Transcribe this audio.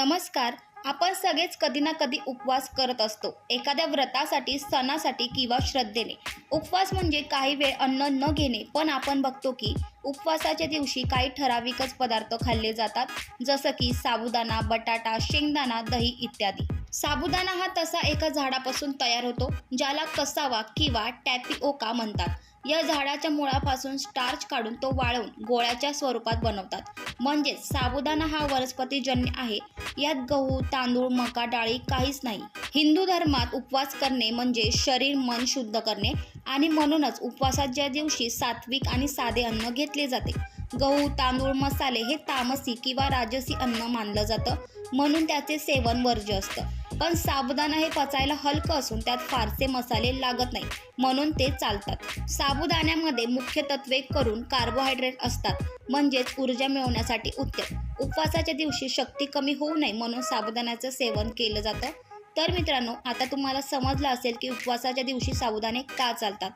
नमस्कार. आपण सगळेच कधी ना कधी उपवास करत असतो. एखाद्या व्रतासाठी सणासाठी किंवा श्रद्धेने. उपवास म्हणजे काही वेळ अन्न न घेणे पण आपण बघतो की उपवासाच्या दिवशी काही ठराविकच पदार्थ खाल्ले जातात. जसं की साबुदाणा बटाटा शेंगदाणा दही इत्यादी. साबुदाणा हा तसा एका झाडापासून तयार होतो ज्याला कसावा किंवा टॅपिओका म्हणतात. या झाडाच्या मुळापासून स्टार्च काढून तो वाळवून गोळ्याच्या स्वरूपात बनवतात. म्हणजेच साबुदाणा हा वनस्पतीजन्य आहे. यात गहू तांदूळ मका डाळी काहीच नाही. हिंदू धर्मात उपवास करणे म्हणजे शरीर मन शुद्ध करणे आणि म्हणूनच उपवासाच्या दिवशी सात्विक आणि साधे अन्न घेतले जाते गहू तांदूळ मसाले हे तामसी किंवा राजसी अन्न मानलं जातं. म्हणून त्याचे सेवन वर्ज्य असतं. पण साबुदाणा हे पचायला हलकं असून त्यात फारसे मसाले लागत नाही. म्हणून ते चालतात. साबुदाण्यामध्ये मुख्य तत्वे करून कार्बोहायड्रेट असतात. म्हणजेच ऊर्जा मिळवण्यासाठी उत्तम उपवासाच्या दिवशी शक्ती कमी होऊ नये म्हणून साबुदाण्याचं सेवन केलं जातं. तर मित्रांनो आता तुम्हाला समजलं असेल की उपवासाच्या दिवशी साबुदाणे का चालतात.